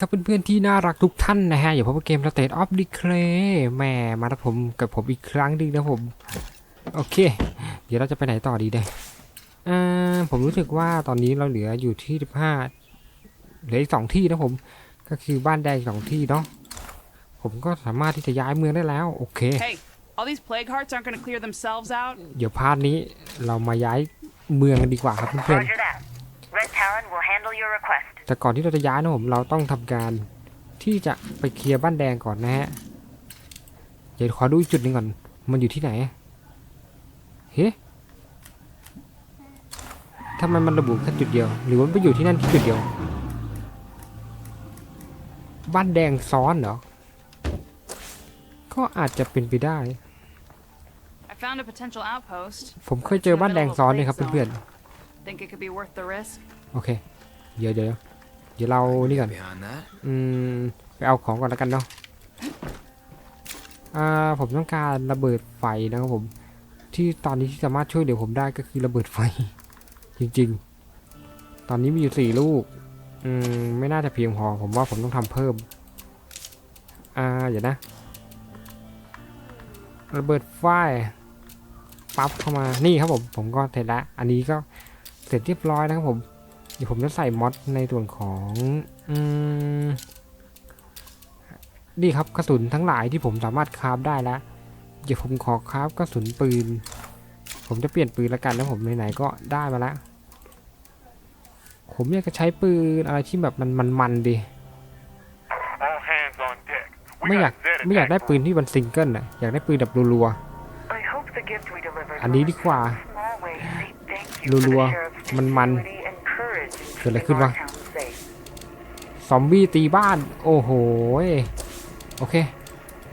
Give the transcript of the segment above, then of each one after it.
ครับเพื่อนๆที่น่ารักทุกท่านนะฮะอย่าพบกับเกม State of Decay แหม่มาแล้วผมกับผมอีกครั้งหนึงนะผม โอเค เดี๋ยวเราจะไปไหนต่อดีเนี่ยอ่าผมรู้สึกว่าตอนนี้เราเหลืออยู่ที่15เหลืออีกสองที่นะผม ก็คือบ้านแดงอีกสองที่เนาะผมก็สามารถที่จะย้ายเมืองได้แล้ว โอเค Hey, all these plague hearts aren't gonna clear themselves out. เดี๋ยวพาร์ทนี้เรามาย้ายเมืองกันดีกว่าครับเพื่อน Roger that. Red Talon will handle your request. ๆ แต่ก่อนที่เราจะย้ายนะผมเราต้องทำการที่จะไปเคลียร์บ้านแดงก่อนนะฮะเดี๋ยวขอดูอีกจุดหนึ่งก่อน มันอยู่ที่ไหนเฮ้ทำไมมันระบุแค่จุดเดียว หรือว่ามันไปอยู่ที่นั่นที่จุดเดียว บ้านแดงซ้อนเหรอ ก็อาจจะเป็นไปได้ I found a potential outpost. ผมเคยเจอบ้านแดงซ้อนเนี่ยครับเพื่อน Think it could be worth the risk? ๆโอเค เดี๋ยวเดี๋ยว เดี๋ยวเรานี่ก่อนอืมไปเอาของก่อนแล้วกันเนาะอ่าผมต้องการระเบิดไฟนะครับผม ที่ตอนนี้ที่สามารถช่วยเหลือผมได้ก็คือระเบิดไฟ จริง ๆ ตอนนี้มีอยู่สี่ลูก อืมไม่น่าจะเพียงพอ ผมว่าผมต้องทำเพิ่ม อ่าเดี๋ยวนะ ระเบิดไฟปั๊บเข้ามานี่ครับผม ผมก็เสร็จล้วอันนี้ก็เสร็จเรียบร้อยนะครับผม เดี๋ยวผมจะใส่มอดในส่วนของอืมนี่ครับกระสุนทั้งหลายที่ผมสามารถคราฟได้แล้วเดี๋ยวผมขอคราฟกระสุนปืน ผมจะเปลี่ยนปืนแล้วกันแล้วผมไหนๆก็ได้มาแล้วผมอยากจะใช้ปืนอะไรที่แบบมันมันมันๆดี All hands on deck. We ไม่อยาก got Zed ไม่อยากได้ attack. ปืนที่มันซิงเกิลน่ะอยากได้ปืนแบบรัว I hope the gift we delivered ๆอันนี้ดีกว่า small way to say thank you รั for ว the ๆ sheriff's มันมัน เกิดอะไร keeping ขึ้นวะ our town safe. ซอมบี้ตีบ้าน โอ้โหยโอเค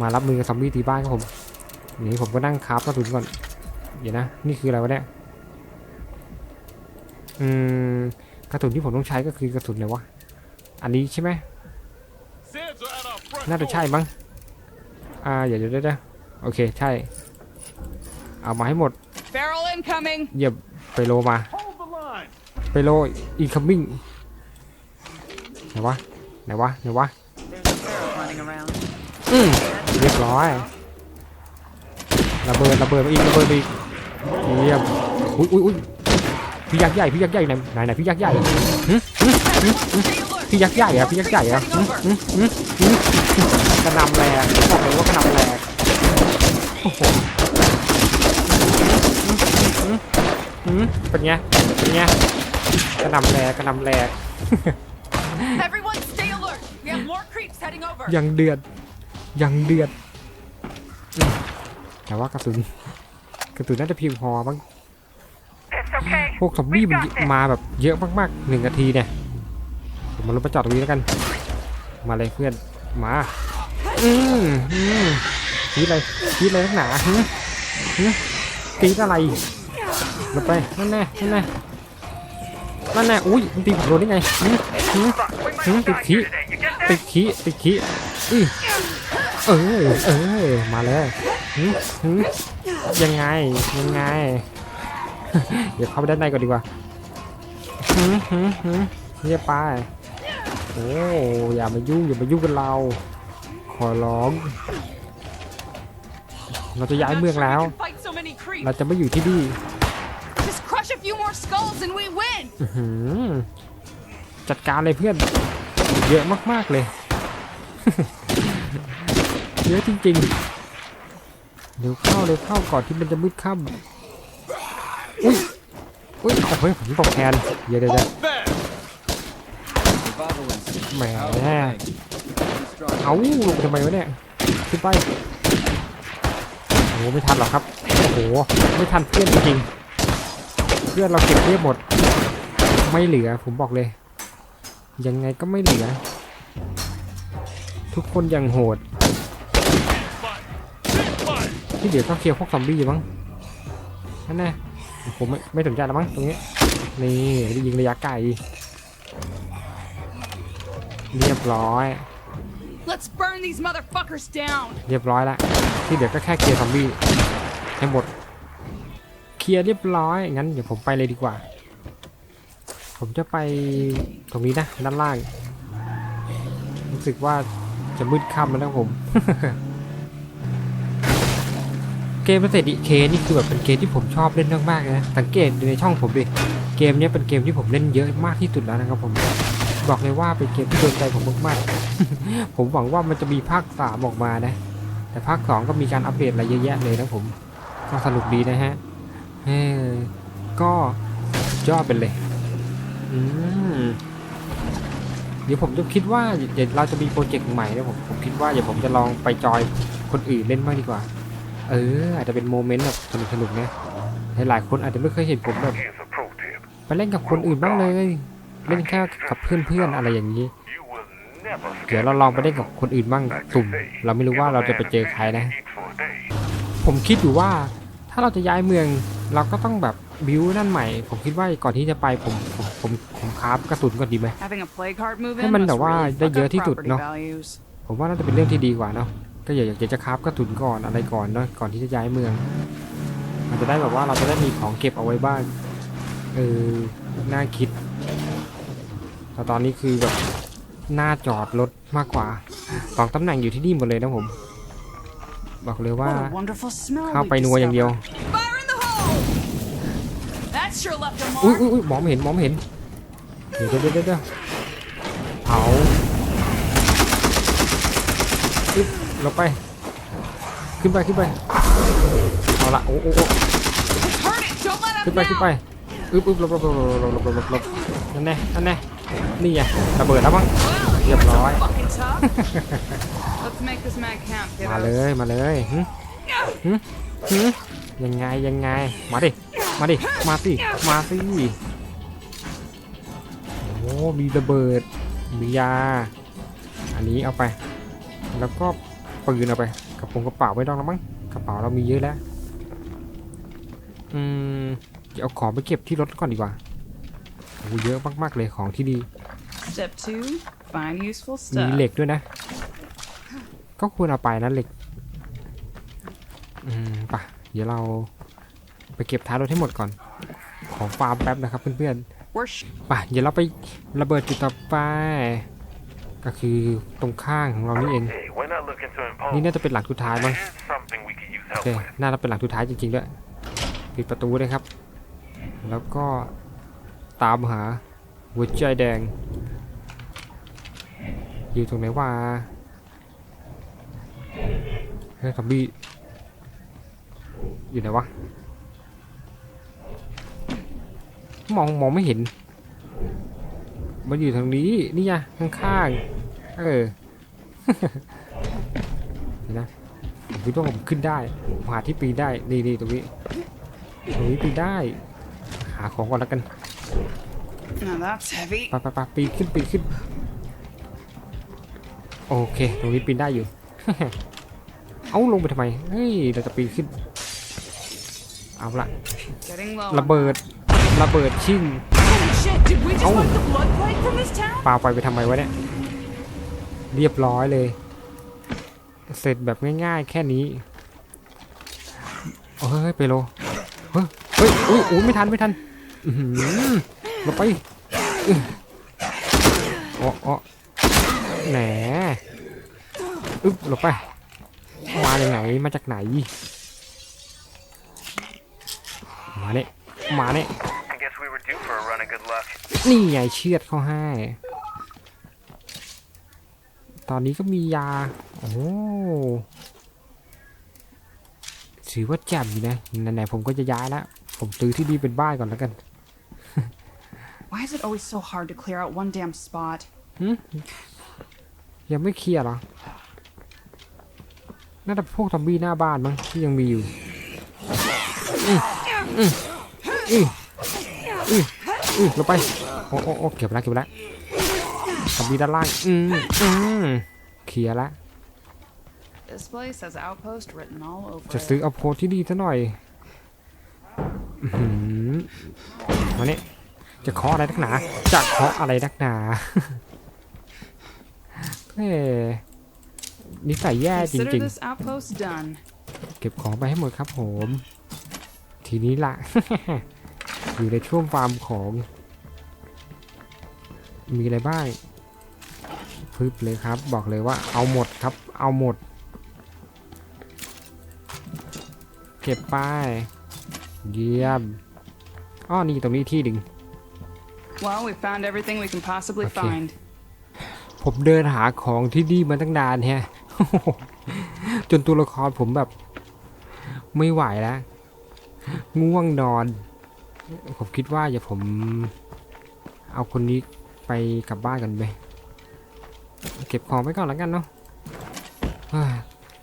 มารับมือกับซอมบี้ตีบ้านครับผมนี่ผมก็นั่งคราฟกระสุนก่อนเดี๋ยวนะนี่คืออะไรวะเนี่ยอืมกระสุนที่ผมต้องใช้ก็คือกระสุนไหนวะอันนี้ใช่ไหม Zeds are at our front น่าจะ door. ใช่มั้งอ่าเดี๋ยวเดี๋ยวเดี๋ยวโอเคใช่เอามาให้หมด Barrel incoming! เหยียบไปโลมา Hold the line. ไปโลอีคัมมิ่งไหนวะไหนวะไหนวะอืมเรียบร้อยระเบิดระเบิดมาอีกระเบิดอีกเยี่ยมอุ้ยอุ้ยอุ้ยพี่ยักษ์ใหญ่พี่ยักษ์ใหญ่ไหนไหนไหนพี่ยักษ์ใหญ่หึหึหึหึพี่ยักษ์ใหญ่อะพี่ยักษ์ใหญ่อะหึหึหึหึกระนำแรงบอกเลยว่ากระนำแรงโอ้โหหึหึหึหึเป็นไงเป็นไง กระหนำแรงกระหนำแรง Everyone stay alert! We have more creeps heading over! ยังเดือดยังเดือดอืมแต่ว่ากระสุนกระสุนน่าจะเพียงพอบ้าง It's okay. พวกซอมบี้ We มัน got this. มาแบบเยอะมากๆหนึ่งนาทีเนี่ยผมมาลงไปจอดตรงนี้แล้วกัน มาเลยเพื่อนมาอืมอืมทีอะไรทีอะไรนักหนาหึหึตีอะไรลงไปนั่นแน่นั่นแน่ นั่นแน่อุ้ยมันตีผมโดนได้ไงหึหึ We Hmm, might the die key. here today. You get that? ติดขี้ติดขี้อื้อเออเออมาเลยหึหึยังไงยังไงเดี๋ยวเข้าไปด้านในก่อนดีกว่าหึหึหึเรียบไปโอ้อย่ามายุ่งอย่ามายุ่งกับเรา ขอร้อง เราจะย้ายเมืองแล้ว เราจะไม่อยู่ที่นี่ skulls and we win! จัดการเลยเพื่อน เยอะมาก ๆ เลย เยอะจริง ๆ เร็วเข้าเร็วเข้าก่อนที่มันจะมืดค่ำอุ้ยอุ้ยโอ้โหผมตกแทนเยวเดี๋ยวเดี๋ยวแหมเอาลงทำไมวะเนี่ยขึ้นไปโอ้ไม่ทันหรอกครับ โอ้โห ไม่ทันเพื่อนจริงๆ พื่อนเราเก็บเรียบหมด ไม่เหลือผมบอกเลย ยังไงก็ไม่เหลือ ทุกคนยังโหด Fire. ที่เดี๋ยวต้องเคลียร์พวกซอมบี้มั้งนั่นแน่ผมไม่ไม่สนใจแล้วมั้งตรงนี้นี่ได้ยิงระยะไกลเรียบร้อย Let's burn these motherfuckers down! เรียบร้อยแล้วที่เดี๋ยวก็แค่เคลียร์ซอมบี้ให้หมด เคลียร์เรียบร้อยงั้นเดี๋ยวผมไปเลยดีกว่า ผมจะไปตรงนี้นะด้านล่าง รู้สึกว่าจะมืดค่ำแล้วผมเกม Resident Evil K นี่คือแบบเป็นเกมที่ผมชอบเล่นมากๆเลยนะสังเกตดูในช่องผมดิเกมเนี้ยเป็นเกมที่ผมเล่นเยอะมากที่สุดแล้วนะครับผมบอกเลยว่าเป็นเกมที่โดนใจผมมากๆ ผมหวังว่ามันจะมีภาคสามออกมานะ แต่ภาคสองก็มีการอัปเดตอะไรเยอะแยะเลยนะผมก็สนุกดีนะฮะ เออก็สุดยอดไปเลย อืมเดี๋ยวผมจะคิดว่าเดี๋ยวเราจะมีโปรเจกต์ใหม่นะผมผมคิดว่าเดี๋ยวผมจะลองไปจอยคนอื่นเล่นบ้างดีกว่า เออ อาจจะเป็นโมเมนต์แบบสนุกๆนะหลายๆคนอาจจะไม่เคยเห็นผมแบบ Here's a pro tip. ไปเล่นกับคนอื่นบ้างเลย เล่นแค่กับเพื่อนๆอะไรอย่างนี้ You will never เดี๋ยวเราลองไปเล่นกับคนอื่นบ้างสุ่ม เราไม่รู้ว่าเราจะไปเจอใครนะ eat for a day. ผมคิดอยู่ว่า ถ้าเราจะย้ายเมืองเราก็ต้องแบบบิวนั่นใหม่ ผมคิดว่าก่อนที่จะไปผมผมผมผมคราฟกระสุนก่อนดีไหม Having a plague heart move Hey, in man, must the wa- really the fuck year up ที่สุด property เนอะ values. ผมว่าน่าจะเป็นเรื่องที่ดีกว่าเนาะก็อยากอยากจะคราฟกระสุนก่อนอะไรก่อนเนาะก่อนที่จะย้ายเมือง มันจะได้แบบว่าเราจะได้มีของเก็บเอาไว้บ้างเออน่าคิดแต่ตอนนี้คือแบบหน้าจอดรถมากกว่าสองตำแหน่งอยู่ที่นี่หมดเลยนะผม บอกเลยว่าเข้าไปนัวอย่างเดียวอุ้ยอุ้ยมองไม่เห็นมองไม่เห็นเดี๋ยวเดี๋ยวเดี๋ยวเผาอึ๊บเราไป ขึ้นไปขึ้นไปเอาละโอ้โอขึ้นไปขึ้นไปอึ๊บอึ๊บลบลบลบลบลบลบลบนั่นแน่นั่นแน่นี่ไงระเบิดแล้วมั้งเรียบร้อย Let's make this mag count, มาเล kiddos. ยมาเลยหึหึหึยังไงยังไงมาดิมาดิมาสิมาสิโอ้มีระเบิดมียา อันนี้เอาไป แล้วก็ปืนเอาไปกระโปรงกระเป๋าไม่ต้องแล้วมั้งกระเป๋าเรามีเยอะแล้วอืมเดี๋ยวเอาของไปเก็บที่รถก่อนดีกว่าโอ้เยอะมากๆเลยของที่ดี Step two, find useful มี stuff. เหล็กด้วยนะ ก็ควรเอาไปนะเหล็ก อืมปะเดี๋ยวเราไปเก็บท้ายรถให้หมดก่อน ของฟาร์มแป๊บนะครับเพื่อนๆปะเดี๋ยวเราไประเบิดจุดต่อไปก็คือตรงข้างของเรานี่เอง นี่น่าจะเป็นหลังสุดท้ายมั้งโอเคน่าจะเป็นหลังสุดท้ายจริงๆด้วยปิดประตูเลยครับ แล้วก็ตามหาหัวใจแดง อยู่ตรงไหนวะ ฮ้ยซอมบี้อยู่ไหนวะ มองมองไม่เห็น มันอยู่ทางนี้ นี่ไงข้างๆ เออเห็นนะผมคิดว่าผมขึ้นได้ผมหาที่ปีนได้ นี่นี่ตรงนี้ ตรงนี้ปีนได้ หาของก่อนแล้วกัน Now that's heavy. ไปไปไปปีนขึ้นปีนขึ้น โอเค ตรงนี้ปีนได้อยู่ เอาลงไปทำไม เฮ้ย เราจะปีนขึ้น เอาละ Getting low. ระเบิด ระเบิดชิ่ง Holy shit! Did we just Oh. wipe the blood plague from this town? ปาไฟไปทำไมวะเนี่ย เรียบร้อยเลย เสร็จแบบง่ายๆ แค่นี้เฮ้ยไปโล เฮ้ย เฮ้ยอุ้ยอุ้ยไม่ทัน ไม่ทันอื้อหือเราไปอื้ออ๋ออ๋อแหนอึ๊บเราไป มาจากไหน มาจากไหน มาเนี่ยมาเนี่ย I guess we were due for a run of good luck. นี่ไงเชือดเข้าให้ ตอนนี้ก็มียา โอ้ถือว่าแจ่มอยู่นะไหนๆผมก็จะย้ายแล้วผมซื้อที่ดีเป็นบ้านก่อนแล้วกัน Why is it always so hard to clear out one damn spot? ยังไม่เคลียร์เหรอ น่าจะพวกซอมบี้หน้าบ้านมั้งที่ยังมีอยู่อืออืออืออืออือลงไปโอ้โอ้โอ้เก็บแล้วเก็บแล้วซอมบี้ด้านล่าง อืมอืมเคลียร์แล้วจะซื้อเอาโพสที่ดีซะหน่อยอือหือมาเนี่ยจะเคาะอะไรนักหนา จะเคาะอะไรนักหนาเฮ้ นิสัยแย่จ Consider ริง this outpost done. ๆเก็บของไปให้หมดครับผม ทีนี้ละ อยู่ในช่วงฟาร์มของ มีอะไรบ้างพึบเลยครับ บอกเลยว่าเอาหมดครับ เอาหมด เก็บป้ายเยี่ยมอ้อนี่ตรงนี้ที่ดึง Well, we found everything we can possibly Okay. find. ผมเดินหาของที่นี่มาตั้งนานแฮะ จนตัวละครผมแบบ ไม่ไหวแล้วง่วงนอน ผมคิดว่าอย่าผม เอาคนนี้ไปกลับบ้านกันไปเก็บของไว้ก่อนแล้วกันเนาะ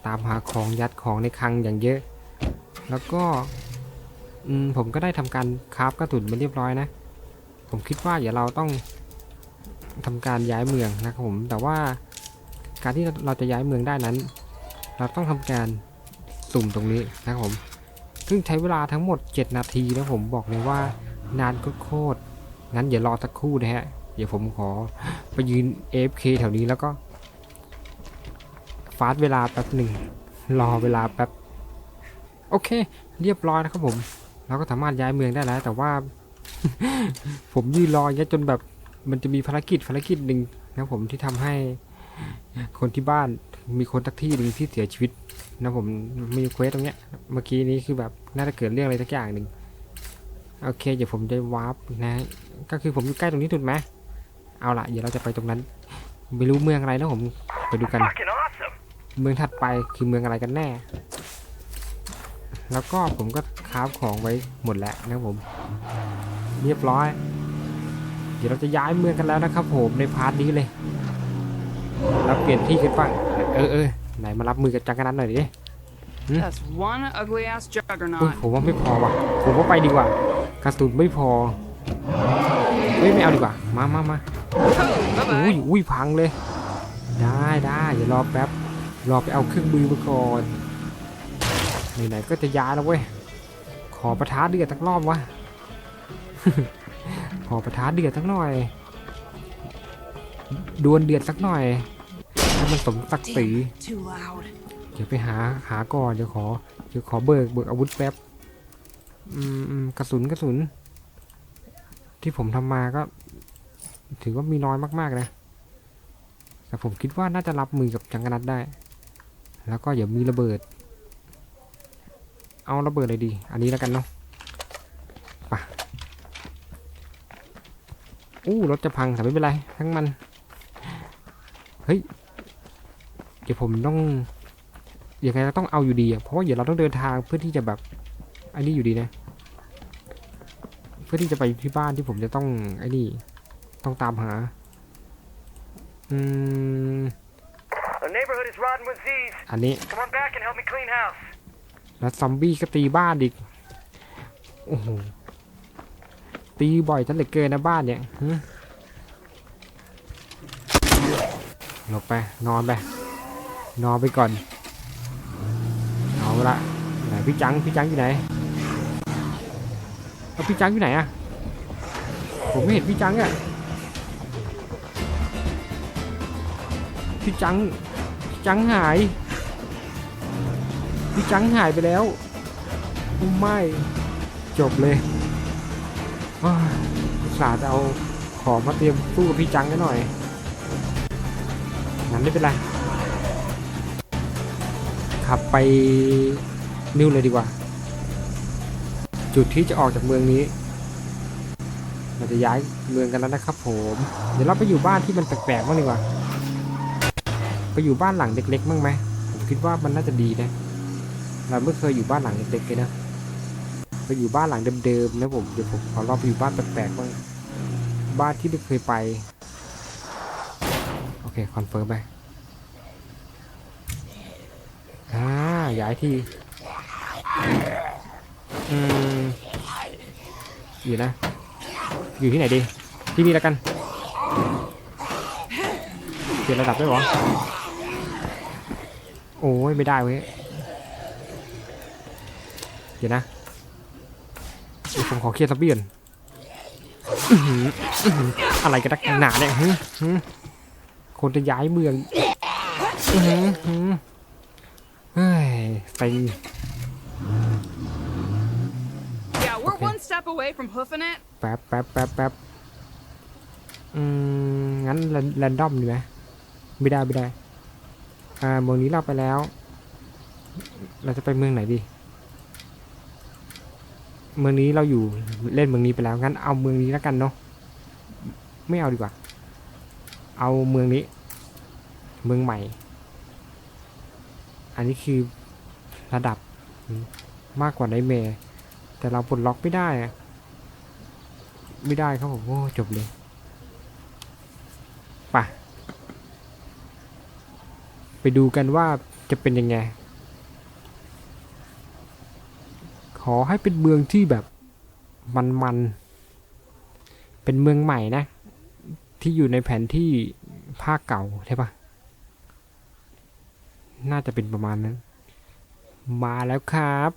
ตามหาของยัดของในคลังอย่างเยอะ แล้วก็ผมก็ได้ทำการคราฟกระสุนมาเรียบร้อยนะ ผมคิดว่าเดี๋ยวเราต้องทำการย้ายเมืองนะครับผม แต่ว่า การที่เราจะย้ายเมืองได้นั้น เราต้องทำการสุ่มตรงนี้นะครับผม ซึ่งใช้เวลาทั้งหมด 7 นาทีนะผมบอกเลยว่านานโคตรงั้นอย่ารอสักครู่นะฮะ เดี๋ยวผมขอไปยืน AFK แถวนี้แล้วก็ ฟาสเวลาแป๊บหนึ่ง รอเวลาแป๊บ โอเค เรียบร้อยนะครับผม เราก็สามารถย้ายเมืองได้แล้ว แต่ว่า ผมยืนรอย่างเงี้ยจนแบบมันจะมีภารกิจภารกิจหนึ่งนะผมที่ทำให้ คนที่บ้านมีคนสักที่หนึ่งที่เสียชีวิตนะผมมีเควสตรงเนี้ยเมื่อกี้นี้คือแบบน่าจะเกิดเรื่องอะไรสักอย่างหนึ่งโอเคเดี๋ยวผมจะวาร์ปนะก็คือผมอยู่ใกล้ตรงนี้ถูกไหมเอาละเดี๋ยวเราจะไปตรงนั้น ไม่รู้เมืองอะไรนะผมไปดูกัน เมืองถัดไปคือเมืองอะไรกันแน่ แล้วก็ผมก็คราฟของไว้หมดแล้วนะผม เรียบร้อย เดี๋ยวเราจะย้ายเมืองกันแล้วนะครับผมในพาร์ทนี้เลย เราเปลี่ยนที่กันบ้างเออเออไหนมารับมือกับจังกันนั้นหน่อยดิ That's one ugly ass อุ้ย juggernaut. ผมว่าไม่พอว่ะ ผมว่าไปดีกว่ากระสุนไม่พอ เฮ้ยไม่เอาดีกว่า มามามา Oh, อุ้ย bye-bye. อุ้ยพังเลย ได้ได้เดี๋ยวรอแป๊บ รอไปเอาเครื่องมือมาก่อนไหนๆก็จะย้ายแล้วเว้ย ขอประท้าเดือดสักรอบวะ ขอประท้าเดือดสักหน่อย ดวลเดือดสักหน่อยให้มันสมศักดิ์ศรี Too loud. เดี๋ยวไปหาหาก่อนเดี๋ยวขอเดี๋ยวขอเบิกเบิกอาวุธแป๊บอืมอืมกระสุนกระสุน ที่ผมทำมาก็ ถือว่ามีน้อยมากๆนะแต่ผมคิดว่าน่าจะรับมือกับจังกรนัดได้ แล้วก็อย่ามีระเบิด เอาระเบิดเลยดี อันนี้แล้วกันเนาะไปะอู้รถจะพังแต่ไม่เป็นไร ทั้งมันเฮ้ย เดี๋ยวผมต้องยังไงเราต้องเอาอยู่ดีอะเพราะว่าเดี๋ยวเราต้องเดินทางเพื่อที่จะแบบไอ้นี่อยู่ดีนะ เพื่อที่จะไปที่บ้านที่ผมจะต้องไอ้นี่ ต้องตามหา อืม The neighborhood is rotten with Z's. อันนี้ Come on back and help me clean house. แล้วซอมบี้ก็ตีบ้านอีก โอ้โห ตีบ่อยจังเหลือเกินนะบ้านเนี่ย หลบไป นอนไป นอนไปก่อนเอาละไหนพี่จังพี่จังอยู่ไหนเอาพี่จังอยู่ไหนอะผมไม่เห็นพี่จังอะพี่จังจังหาย พี่จังหายไปแล้วไม่จบเลยอ้าวอุตสาห์จะเอาของมาเตรียมสู้กับพี่จังกันหน่อยงั้น ไม่เป็นไร ขับไปนิวเลยดีกว่า จุดที่จะออกจากเมืองนี้เราจะย้ายเมืองกันแล้วนะครับผม เดี๋ยวเราไปอยู่บ้านที่มันแปลกๆบ้างดีกว่า ไปอยู่บ้านหลังเล็กๆบ้างไหมผมคิดว่ามันน่าจะดีนะ เราไม่เคยอยู่บ้านหลังเล็กๆเลยนะ ไปอยู่บ้านหลังเดิมๆนะผม เดี๋ยวผมขอรอบไปอยู่บ้านแปลกๆบ้าง บ้านที่ไม่เคยไป เค คอนเฟิร์มไปอ่าย้ายที่อืมอยู่นะ อยู่ที่ไหนดี ที่นี่แล้วกันเปลี่ยนระดับได้หรอ โอ้ยไม่ได้เว้ย เดี๋ยวนะยวผมขอเคลียร์ซับเบียนอะไรกันนักหนาเนี่ย คนจะย้ายเมืองอื้อหือหือเฮ้ยเซ็ง Yeah, we're Okay. one step away from hoofing it. แป๊บแป๊บแป๊บแป๊บอืม งั้นแรนดอมดีไหมไม่ได้ไม่ได้ อ่าเมืองนี้เราไปแล้ว เราจะไปเมืองไหนดี เมืองนี้เราอยู่เล่นเมืองนี้ไปแล้ว งั้นเอาเมืองนี้แล้วกันเนาะ ไม่เอาดีกว่า เอาเมืองนี้ เมืองใหม่ อันนี้คือระดับมากกว่าไนเมย์แต่เราปลดล็อกไม่ได้ ไม่ได้ครับผมโอ้จบเลยไปไปดูกันว่าจะเป็นยังไง ขอให้เป็นเมืองที่แบบมันๆ เป็นเมืองใหม่นะ ที่อยู่ในแผนที่ภาคเก่าใช่ปะน่าจะเป็นประมาณนั้น มาแล้วครับ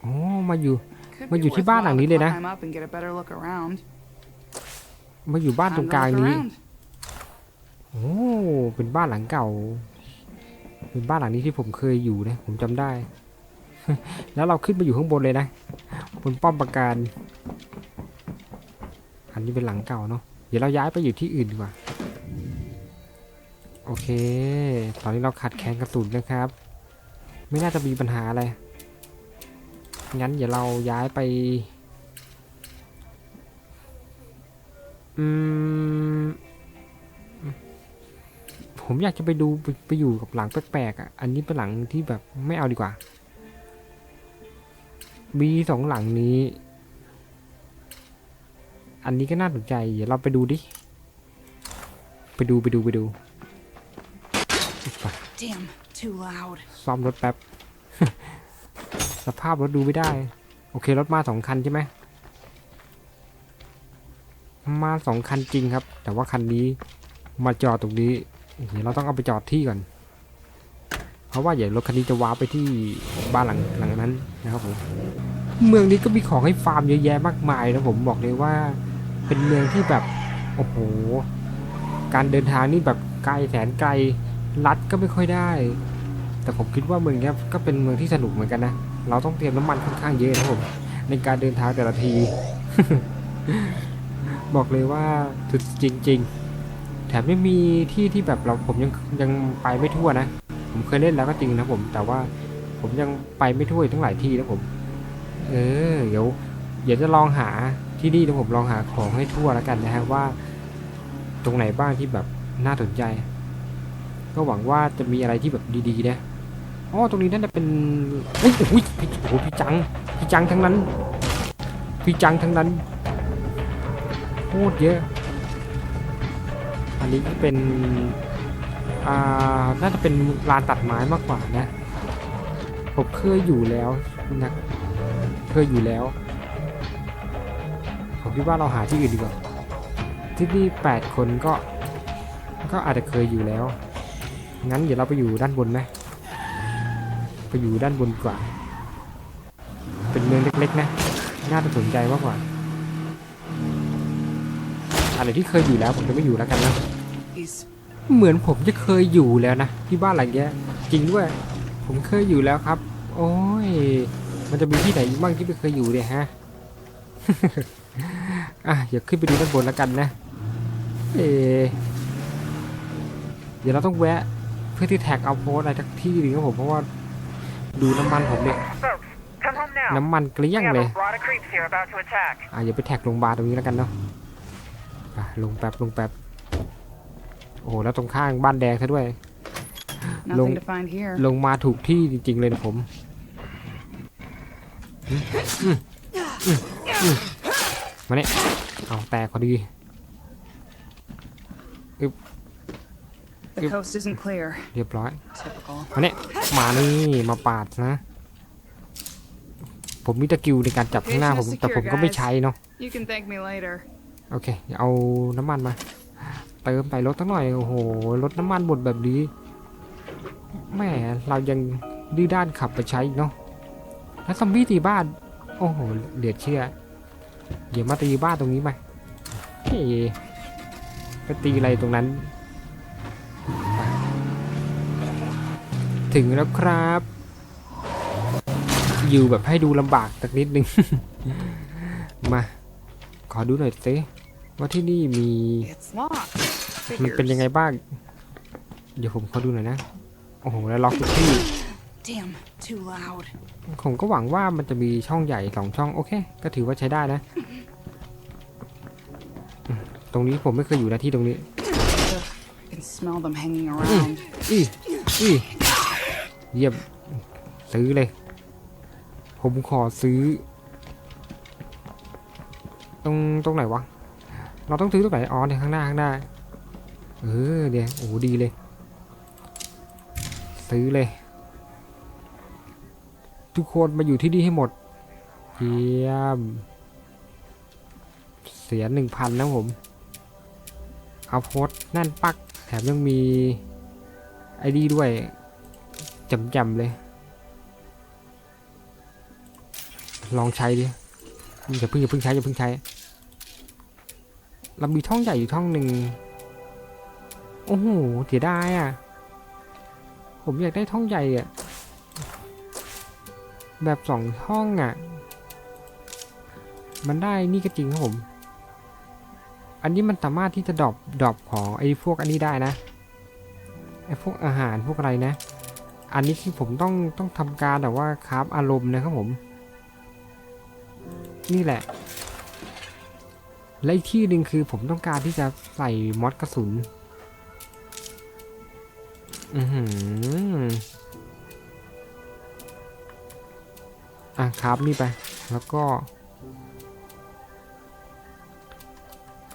โอ้มาอยู่ Could Mà be dù ที่บ้านหลังนี้ worthwhile เลย to นะ climb up and get a better look around. มาอยู่บ้านตรง Time ก to ลาง look นี้ around. โอ้ เป็นบ้านหลังเก่า เป็นบ้านหลังนี้ที่ผมเคยอยู่นะ ผมจำได้ แล้วเราขึ้นมาอยู่ข้างบนเลยนะ บนป้อมปราการ อันนี้เป็นหลังเก่าเนาะเดี๋ยวเราย้ายไปอยู่ที่อื่นดีกว่า โอเค ตอนนี้เราขาดแคลนกระสุนนะครับ ไม่น่าจะมีปัญหาอะไร งั้นเดี๋ยวเราย้ายไป อืม ผมอยากจะไปดูไปไปอยู่กับหลังแปลกๆอะ อันนี้เป็นหลังที่แบบไม่เอาดีกว่า มีสองหลังนี้ อันนี้ก็น่าสนใจเดี๋ยวเราไปดูดิ ไปดูไปดูไปดู Damn, too loud. ซ่อมรถแป๊บ สภาพรถดูไม่ได้ โอเครถมาสองคันใช่ไหมมาสองคันจริงครับ แต่ว่าคันนี้มาจอดตรงนี้เดี๋ยวเราต้องเอาไปจอดที่ก่อน เพราะว่าเดี๋ยวรถคันนี้จะว้าร์ปไปที่บ้านหลังหลังนั้นนะครับผมเมืองนี้ก็มีของให้ฟาร์มเยอะแยะมากมายนะผมบอกเลยว่า เป็นเมืองที่แบบโอ้โหการเดินทางนี่แบบไกลแสนไกลลัดก็ไม่ค่อยได้ แต่ผมคิดว่าเมืองนี้ก็เป็นเมืองที่สนุกเหมือนกันนะเราต้องเตรียมน้ำมันค่อนข้างเยอะนะผมในการเดินทางแต่ละที บอกเลยว่าสุดจริง ๆ แถมยังมีที่ที่แบบเราผมยังยังไปไม่ทั่วนะ ผมเคยเล่นแล้วก็จริงนะผม แต่ว่าผมยังไปไม่ทั่วทั้งหลายที่นะผม เออเดี๋ยวเดี๋ยวจะลองหา ที่นี่นะผมลองหาของให้ทั่วแล้วกันนะฮะว่า ตรงไหนบ้างที่แบบน่าสนใจ ก็หวังว่าจะมีอะไรที่แบบดีๆนะอ๋อตรงนี้น่าจะเป็นเฮ้ยโอ้โหพี่โอ้พี่จังพี่จังทั้งนั้นพี่จังทั้งนั้นโคตรเยอะ อันนี้เป็นอ่าน่าจะเป็นลานตัดไม้มากกว่านะผมเคยอยู่แล้วนะเคยอยู่แล้ว คิดว่าเราหาที่อื่นดีกว่า ที่นี่แปดคนก็ ก็อาจจะเคยอยู่แล้ว งั้นเดี๋ยวเราไปอยู่ด้านบนไหมไปอยู่ด้านบนกว่า เป็นเมืองเล็กๆ นะ น่าจะสนใจมากกว่า อะไรที่เคยอยู่แล้วผมจะไม่อยู่แล้วกันนะ เหมือนผมจะเคยอยู่แล้วนะที่บ้านหลังนี้จริงด้วย ผมเคยอยู่แล้วครับ โอ้ย มันจะมีที่ไหนบ้างที่ไม่เคยอยู่เนี่ยฮะ อะอย่าขึ้นไปดูด้านบนแล้วกันนะ เอะเดี๋ยวเราต้องแวะเพื่อที่แท็กเอาโพสต์อะไรสักที่หนึงครับผมเพราะว่าดูน้ำมันผมเนี่ย Folks, come home now. น้ำมันเกลี้ย We ง have เลย a lot of creeps here about to attack. อะอย่าไปแท็กโรงพยาบาลตรงนี้แล้วกันเนาะอะลงแป๊บลงแป๊บโอ้โหแล้วตรงข้างบ้านแดงซะด้วย nothing to find here. ลงมาถูกที่จริงๆเลยนะผมอื มอืมอืมอืมมาเนี่ยเอาแตกพอดี The coast isn't clear. เรียบร้อย Typical. มาเนี่ยมานี่มาปาดนะ ผมมีตะกิวในการจับข้างหน้าผมแต่ผมก็ไม่ใช้เนาะ You can thank me later. โอเคเดี๋ยวเอาน้ำมันมา เติมไปรถตั้งหน่อยโอ้โหรถน้ำมันหมดแบบนี้แหม่เรายังดื้อด้านขับไปใช้อีกเนาะแล้วซอมบี้ตีบ้าน โอ้โหเหลือเชื่อ เดี๋ยวมาตีบ้านตรงนี้ไหมเฮ้ยไปตีอะไรตรงนั้น ถึงแล้วครับ อยู่แบบให้ดูลำบากสักนิดนึง มา ขอดูหน่อยสิว่าที่นี่มี It's locked. มันเป็นยังไงบ้าง เดี๋ยวผมขอดูหน่อยนะ โอ้โห แล้วล็อกทุกที่ Damn, too loud. ผมก็หวังว่ามันจะมีช่องใหญ่สองช่องโอเค ก็ถือว่าใช้ได้นะอืมตรงนี้ผมไม่เคยอยู่นะที่ตรงนี้ I can smell them hanging around. อีอีเยี่ยมซื้อเลย ผมขอซื้อ ตรงตรงไหนวะ เราต้องซื้อตรงไหนอ๋อเนี่ยข้างหน้าข้างหน้า เออเดี๋ยวโอ้โหดีเลย ซื้อเลย ทุกคนมาอยู่ที่นี่ให้หมดเยี่ยม เสียหนึ่งพันนะผม เอาโพสต์นั่นปัก แถมยังมีไอดีด้วยจำจำๆเลย ลองใช้ดิอย่าเพิ่งอย่าเพิ่งใช้อย่าเพิ่งใช้เรามีท่องใหญ่อยู่ท่องหนึ่งโอ้โหเสียดายอะ ผมอยากได้ท่องใหญ่อะ แบบสองท่องอะ มันได้นี่ก็จริงครับผม อันนี้มันสามารถที่จะดรอปดรอปของไอ้พวกอันนี้ได้นะไอ้พวกอาหารพวกอะไรนะ อันนี้ที่ผมต้องต้องทำการแบบว่าคราฟอารมณ์นะครับผม นี่แหละ และอีกที่หนึ่งคือผมต้องการที่จะใส่มอดกระสุน อือหือ อะครับนี่ไป แล้วก็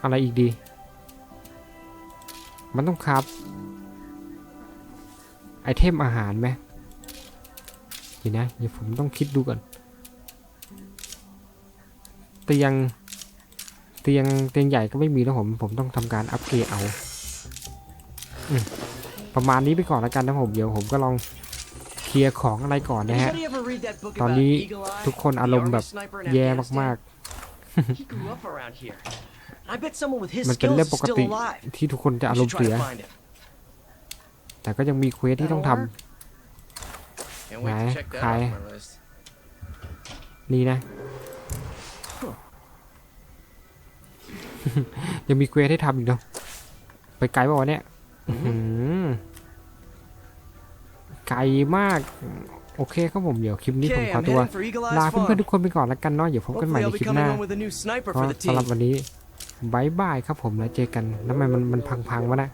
อะไรอีกดี มันต้องครับ ไอเทมอาหารไหมเดี๋ยวนะ เดี๋ยวผมต้องคิดดูก่อน เตียง เตียง เตียงใหญ่ก็ไม่มีแล้วผม ผมต้องทำการอัปเกรดเอาอประมาณนี้ไปก่อนแล้วกันนะผม เดี๋ยวผมก็ลอง เคลียร์ของอะไรก่อนนะฮะ Anybody ever read that book ตอน about นี้ Eagle Eye, ทุกคนอารมณ์แบบ the army sniper in แย่ Afghanistan? มาก He grew up around here. I bet someone with his ๆมันเป็น skills เรื่อง is ปก still ติ alive. ที่ทุกคนจะอา We ร should มณ์ try เสีย to find him. แต่ก็ยังมีเควสที่ต้องทำ Can't wait to Này, check that khai. off my list. นี่นะ ยังมีเควสให้ทำอีกเนาะไปไกลป่าวะเนี่ย อื้อหือ ไกลมาก โอเคครับผมเดี๋ยวคลิปนี้ผม Okay, ขอ I'm ตัว heading for Eagle ลา Eye's เพื่อน farm. ๆทุกคนไปก่อนแล้วกันเนาะเดี๋ยวพบกันใหม่ Hopefully ใน I'll คลิ be ปห coming น้า home with a new sniper ก็ for the สำหรับ team. วันนี้บายบายครับผมแล้วเจอกันแล้วทำไมมันมันพังๆวะนะ